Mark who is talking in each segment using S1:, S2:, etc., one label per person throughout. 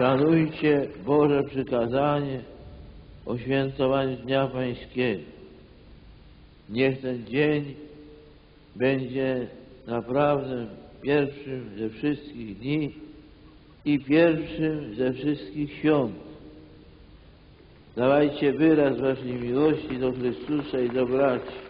S1: Szanujcie Boże przykazanie o świętowaniu Dnia Pańskiego. Niech ten dzień będzie naprawdę pierwszym ze wszystkich dni i pierwszym ze wszystkich świąt. Dawajcie wyraz Waszej miłości do Chrystusa i do braci.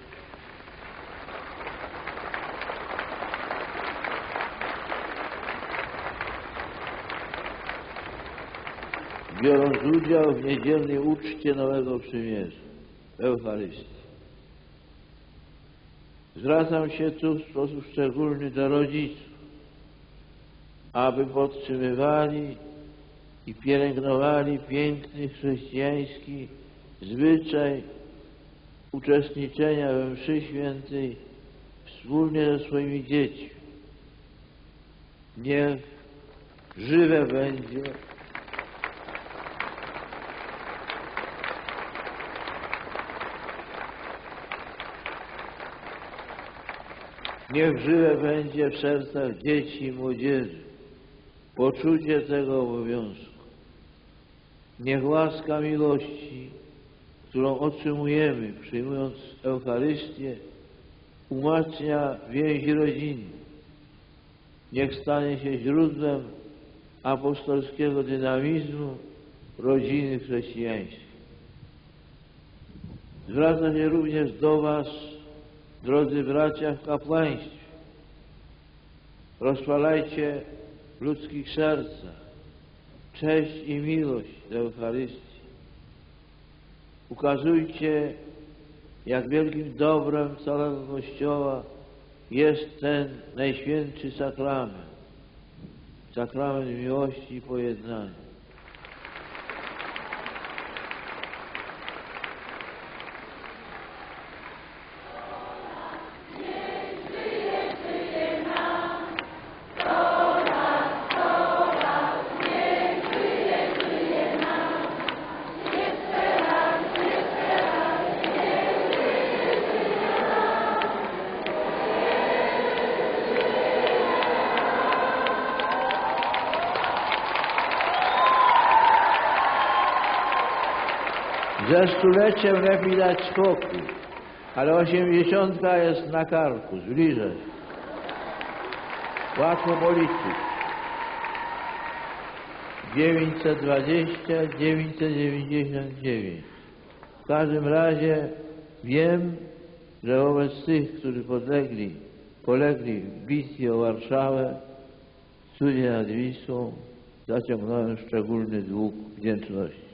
S1: Biorąc udział w niedzielnej uczcie Nowego Przymierza, Eucharystii. Zwracam się tu w sposób szczególny do rodziców, aby podtrzymywali i pielęgnowali piękny chrześcijański zwyczaj uczestniczenia we mszy świętej wspólnie ze swoimi dziećmi. Niech żywe będzie Niech żywe będzie w sercach dzieci i młodzieży poczucie tego obowiązku. Niech łaska miłości, którą otrzymujemy przyjmując Eucharystię, umacnia więzi rodzinne. Niech stanie się źródłem apostolskiego dynamizmu rodziny chrześcijańskiej. Zwraca się również do Was, drodzy bracia w kapłaństwie. Rozpalajcie w ludzkich sercach cześć i miłość do Eucharystii. Ukazujcie, jak wielkim dobrem całego Kościoła jest ten Najświętszy Sakrament, sakrament miłości i pojednania. Ze stuleciem lepiej dać spokój, ale osiemdziesiątka jest na karku, zbliża się. Łatwo policzyć. 920, 999. W każdym razie wiem, że wobec tych, którzy podlegli, polegli w bitwie o Warszawę, w cudzie nad Wisłą, zaciągnąłem szczególny dług wdzięczności.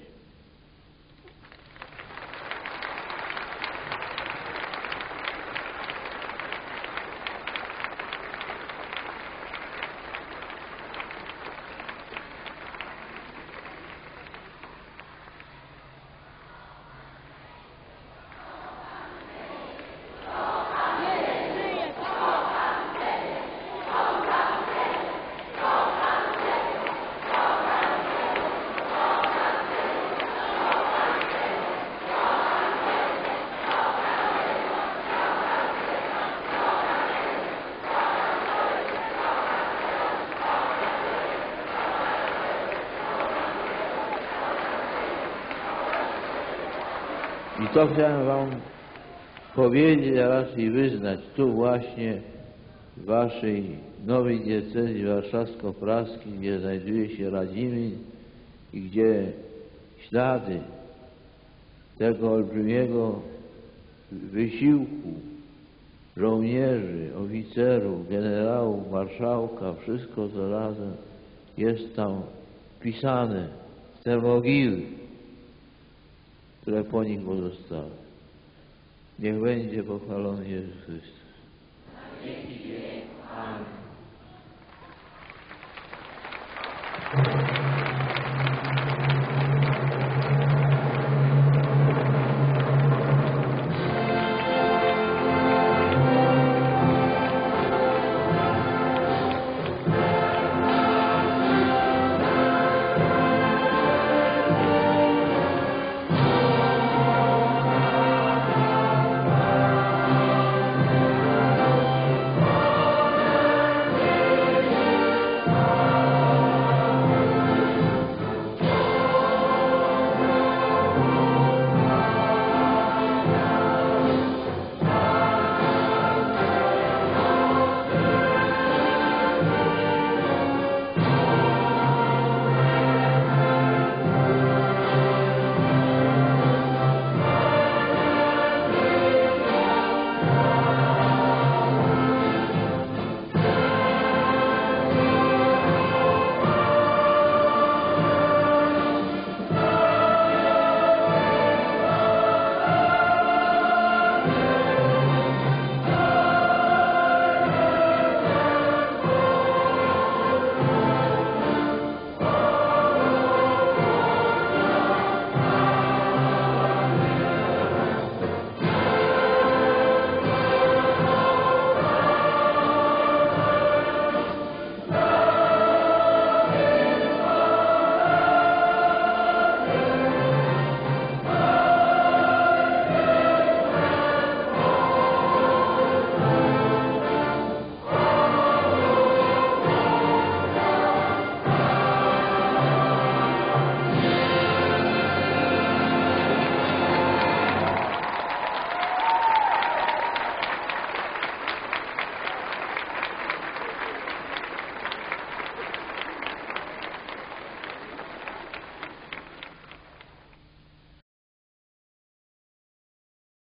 S1: I to chciałem Wam powiedzieć, a raczej wyznać tu właśnie w Waszej nowej diecezji warszawsko-praskiej, gdzie znajduje się Radzimin i gdzie ślady tego olbrzymiego wysiłku żołnierzy, oficerów, generałów, marszałka, wszystko to razem jest tam wpisane w te mogiły które po nich pozostały. Niech będzie pochwalony Jezus Chrystus.
S2: Amen.